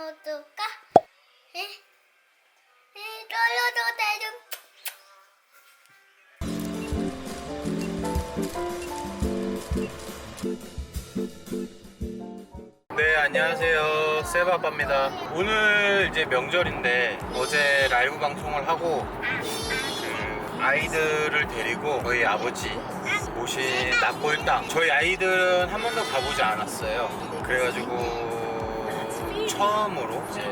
어떨까? 에? 에, 떨려도 되좀 네 안녕하세요 세바빠입니다 오늘 이제 명절인데 어제 라이브 방송을 하고 그 아이들을 데리고 저희 아버지 모신 납골당 저희 아이들은 한 번도 가보지 않았어요 그래가지고 처음으로 이제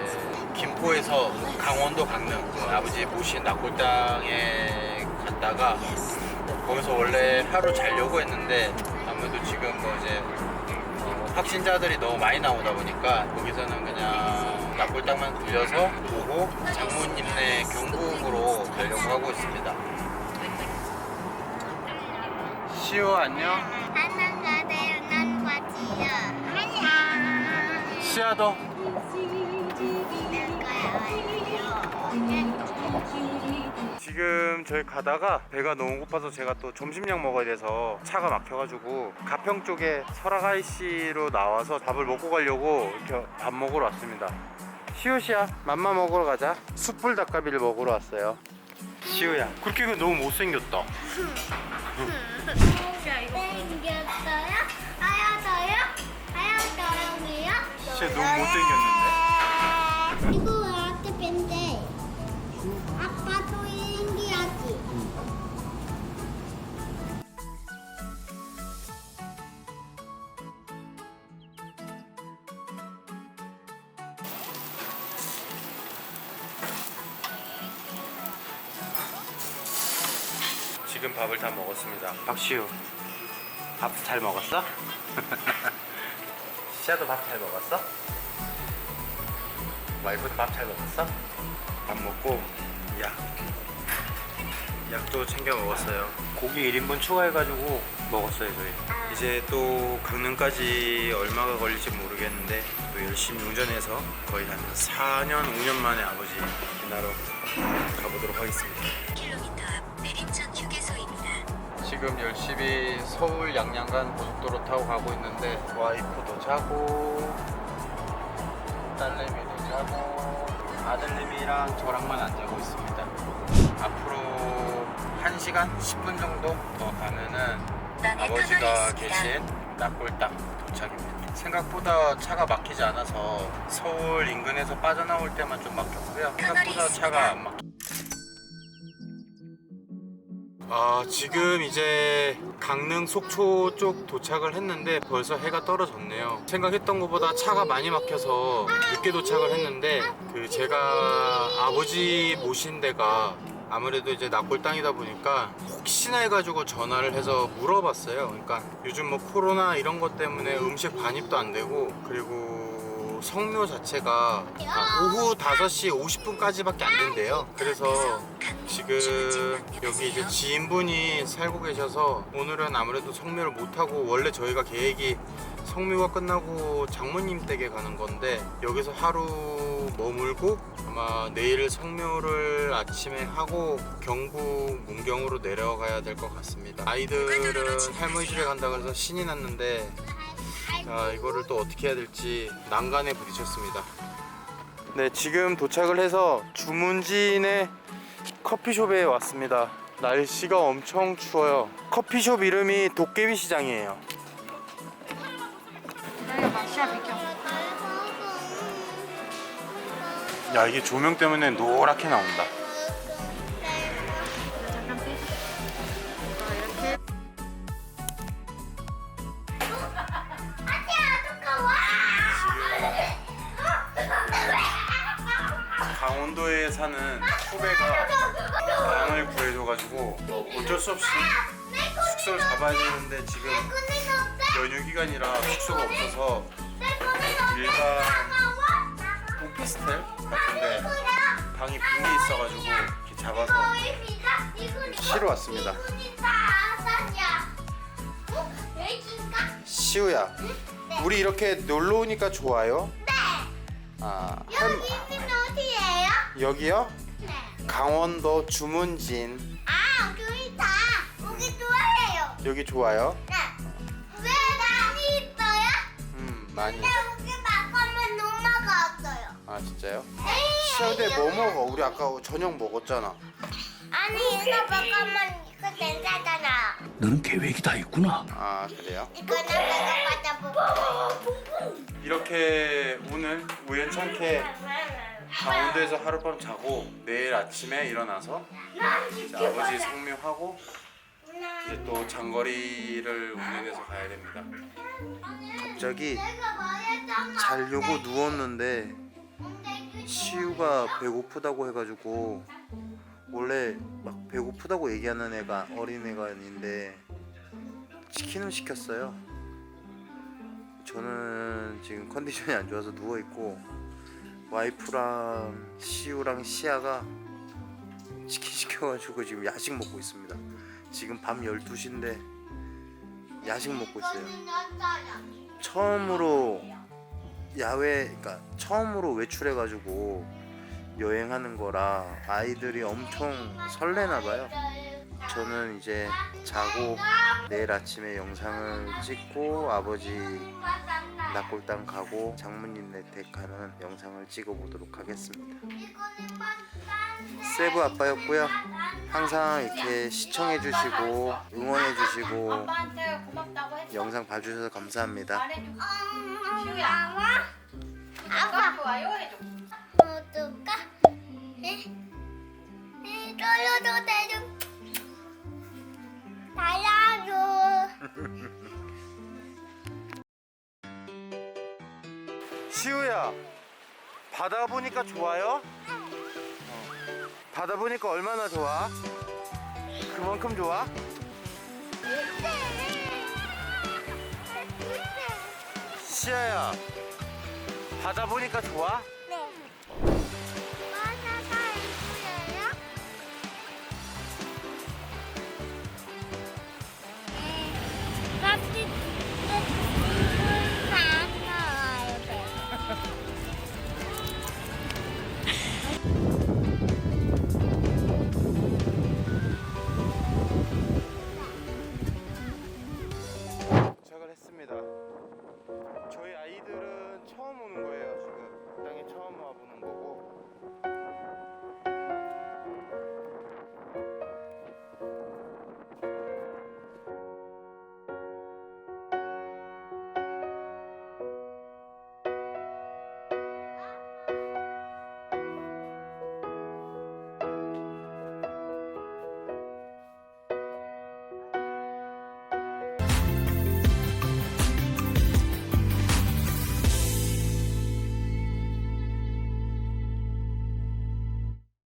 김포에서 강원도 강릉 그 아버지 모신 납골당에 갔다가 거기서 원래 하루 자려고 했는데 아무래도 지금 뭐 이제 어, 확진자들이 너무 많이 나오다 보니까 거기서는 그냥 납골당만 들려서 보고 장모님네 경북으로 가려고 하고 있습니다. 시오 안녕. 하나 가세요 난 바지요 안녕 시아도. 지금 저희 가다가 배가 너무 고파서 제가 또 점심약 먹어야 돼서 차가 막혀가지고 가평 쪽에 설악아이 씨로 나와서 밥을 먹고 가려고 이렇게 밥 먹으러 왔습니다. 시우시야 맘마 먹으러 가자. 숯불 닭갈비를 먹으러 왔어요. 시우야 그렇게 그 너무 못생겼다. 진짜 너무 못생겼는데? 이거 아트 밴데 아빠도 인기하지 지금 밥을 다 먹었습니다. 박시우, 밥 잘 먹었어? 시아도 밥 잘 먹었어? 와이프도 밥 잘 먹었어? 밥 먹고 약 약도 챙겨 먹었어요. 고기 1인분 추가해가지고 먹었어요 저희. 이제 또 강릉까지 얼마가 걸릴지 모르겠는데 또 열심히 운전해서 거의 한 4년 5년 만에 아버지 만나러 가보도록 하겠습니다. 지금 열심히 서울 양양간 고속도로 타고 가고 있는데 와이프도 자고 딸내미도 자고 아들내미랑 저랑만 안 자고 있습니다. 앞으로 1시간 10분 정도 더 가면은 아버지가 계신 낙골당 도착입니다. 생각보다 차가 막히지 않아서 서울 인근에서 빠져나올 때만 좀 막혔고요. 생각보다 차가 안 막. 아 지금 이제 강릉 속초 쪽 도착을 했는데 벌써 해가 떨어졌네요. 생각했던 것보다 차가 많이 막혀서 늦게 도착을 했는데 그 제가 아버지 모신 데가 아무래도 이제 납골당이다 보니까 혹시나 해가지고 전화를 해서 물어봤어요. 그러니까 요즘 뭐 코로나 이런 것 때문에 음식 반입도 안 되고 그리고 성묘 자체가 아, 오후 5시 50분까지밖에 안 된대요. 그래서 지금 여기 이제 지인분이 살고 계셔서 오늘은 아무래도 성묘를 못하고 원래 저희가 계획이 성묘가 끝나고 장모님 댁에 가는 건데 여기서 하루 머물고 아마 내일 성묘를 아침에 하고 경북 문경으로 내려가야 될 것 같습니다. 아이들은 할머니 집에 간다 그래서 신이 났는데 자 이거를 또 어떻게 해야 될지 난간에 부딪혔습니다. 네 지금 도착을 해서 주문진의 커피숍에 왔습니다. 날씨가 엄청 추워요. 커피숍 이름이 도깨비 시장이에요. 야 이게 조명 때문에 노랗게 나온다. 강원도에 사는 후배가 방을 구해줘가지고 어쩔 수 없이 숙소를 잡아야 되는데 지금 연휴 기간이라 숙소가 없어서 일반 오피스텔 같은데 방이 빈 게 있어가지고 이렇게 잡아서 쉬러 왔습니다. 시우야, 우리 이렇게 놀러 오니까 좋아요. 아, 할- 여기요? 네. 강원도 주문진 아, 여기 다 여기 좋아해요. 여기 좋아요? 네. 왜 많이 있어요? 음 많이. 근데 여기 나가면 엄마가 왔어요. 아 진짜요? 시아대 뭐 먹어? 우리 아까 저녁 먹었잖아. 아니 이거 먹으면 이거 괜찮잖아. 너는 계획이 다 있구나. 아 그래요? 이거는 내가 받아보고. 이렇게 오늘 우연찮게 강원도에서 하룻밤 자고 내일 아침에 일어나서 아버지 성묘하고 이제 또 장거리를 운전해서 가야 됩니다. 갑자기. 자려고 누웠는데 시우가 배고프다고 해가지고 원래 막 배고프다고 얘기하는 애가 어린 애가 아닌데 치킨을 시켰어요. 저는 지금 컨디션이 안 좋아서 누워 있고 와이프랑 시우랑 시아가 치킨 시켜가지고 지금 야식 먹고 있습니다. 지금 밤 12시인데 야식 먹고 있어요. 처음으로 야외 그러니까 처음으로 외출해가지고 여행하는 거라 아이들이 엄청 설레나 봐요. 저는 이제 자고 내일 아침에 영상을 찍고 아버지 낙골당 가고 장모님네 댁 가는 영상을 찍어 보도록 하겠습니다. 세부 아빠였고요. 항상 이렇게 시청해 주시고 응원해 주시고 아빠한테 고맙다고 했어. 영상 봐주셔서 감사합니다. 아빠 에, 떨려도 되죠. 달라줘. 시우야 바다 보니까 좋아요? 바다 보니까 얼마나 좋아? 그만큼 좋아? 시아야 바다 보니까 좋아?